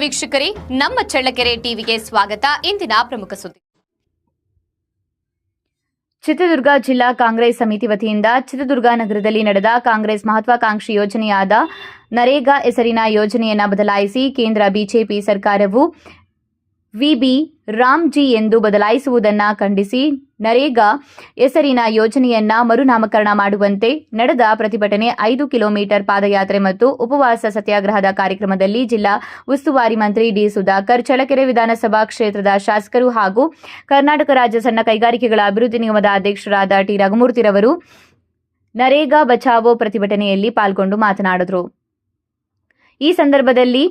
ವೀಕ್ಷಕರೇ, ನಮ್ಮ ಚಳ್ಳಕೆರೆ ಟಿವಿಗೆ ಸ್ವಾಗತ. ಇಂದಿನ ಪ್ರಮುಖ ಸುದ್ದಿ. ಚಿತ್ರದುರ್ಗ ಜಿಲ್ಲಾ ಕಾಂಗ್ರೆಸ್ ಸಮಿತಿ ವತಿಯಿಂದ ಚಿತ್ರದುರ್ಗ ನಗರದಲ್ಲಿ ನಡೆದ ಕಾಂಗ್ರೆಸ್ ಮಹತ್ವಾಕಾಂಕ್ಷಿ ಯೋಜನೆಯಾದ ನರೇಗಾ ಹೆಸರಿನ ಯೋಜನೆಯನ್ನು ಬದಲಾಯಿಸಿ ಕೇಂದ್ರ ಬಿಜೆಪಿ ಸರ್ಕಾರವು ವಿಬಿ ರಾಮ್ಜಿ ಎಂದು ಬದಲಾಯಿಸುವುದನ್ನು ಖಂಡಿಸಿ ನರೇಗಾ ಹೆಸರಿನ ಯೋಜನೆಯನ್ನ ಮರುನಾಮಕರಣ ಮಾಡುವಂತೆ ನಡೆದ ಪ್ರತಿಭಟನೆ ಐದು ಕಿಲೋಮೀಟರ್ ಪಾದಯಾತ್ರೆ ಮತ್ತು ಉಪವಾಸ ಸತ್ಯಾಗ್ರಹದ ಕಾರ್ಯಕ್ರಮದಲ್ಲಿ ಜಿಲ್ಲಾ ಉಸ್ತುವಾರಿ ಮಂತ್ರಿ ಡಿ ಸುಧಾಕರ್, ಚಳ್ಳಕೆರೆ ವಿಧಾನಸಭಾ ಕ್ಷೇತ್ರದ ಶಾಸಕರು ಹಾಗೂ ಕರ್ನಾಟಕ ರಾಜ್ಯ ಸಣ್ಣ ಕೈಗಾರಿಕೆಗಳ ಅಭಿವೃದ್ಧಿ ನಿಗಮದ ಅಧ್ಯಕ್ಷರಾದ ಟಿ ರಘುಮೂರ್ತಿರವರು ನರೇಗಾ ಬಚಾವೋ ಪ್ರತಿಭಟನೆಯಲ್ಲಿ ಪಾಲ್ಗೊಂಡು ಮಾತನಾಡಿದರು. ಈ ಸಂದರ್ಭದಲ್ಲಿ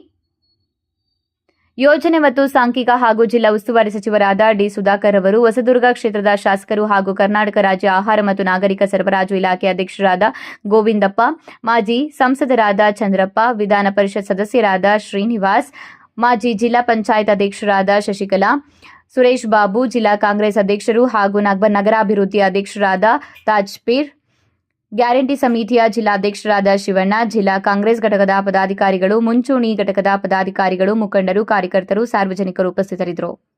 ಯೋಜನೆ ಮತ್ತು ಸಾಂಖ್ಯಿಕ ಹಾಗೂ ಜಿಲ್ಲಾ ಉಸ್ತುವಾರಿ ಸಚಿವರಾದ ಡಿ ಸುಧಾಕರ್ ಅವರು ಹೊಸದುರ್ಗ ಕ್ಷೇತ್ರದ ಶಾಸಕರು ಹಾಗೂ ಕರ್ನಾಟಕ ರಾಜ್ಯ ಆಹಾರ ಮತ್ತು ನಾಗರಿಕ ಸರಬರಾಜು ಇಲಾಖೆ ಅಧ್ಯಕ್ಷರಾದ ಗೋವಿಂದಪ್ಪ, ಮಾಜಿ ಸಂಸದರಾದ ಚಂದ್ರಪ್ಪ, ವಿಧಾನ ಪರಿಷತ್ ಸದಸ್ಯರಾದ ಶ್ರೀನಿವಾಸ್, ಮಾಜಿ ಜಿಲ್ಲಾ ಪಂಚಾಯತ್ ಅಧ್ಯಕ್ಷರಾದ ಶಶಿಕಲಾ, ಸುರೇಶ್ ಬಾಬು, ಜಿಲ್ಲಾ ಕಾಂಗ್ರೆಸ್ ಅಧ್ಯಕ್ಷರು ಹಾಗೂ ನಗರ ನಗರಾಭಿವೃದ್ಧಿ ಅಧ್ಯಕ್ಷರಾದ ತಾಜ್ಪೀರ್ ಗ್ಯಾರಂಟಿ ಸಮಿತಿಯ ಜಿಲ್ಲಾಧ್ಯಕ್ಷರಾದ ಶಿವಣ್ಣ, ಜಿಲ್ಲಾ ಕಾಂಗ್ರೆಸ್ ಘಟಕದ ಪದಾಧಿಕಾರಿಗಳು, ಮುಂಚೂಣಿ ಘಟಕದ ಪದಾಧಿಕಾರಿಗಳು, ಮುಖಂಡರು, ಕಾರ್ಯಕರ್ತರು, ಸಾರ್ವಜನಿಕರು ಉಪಸ್ಥಿತರಿದ್ದರು.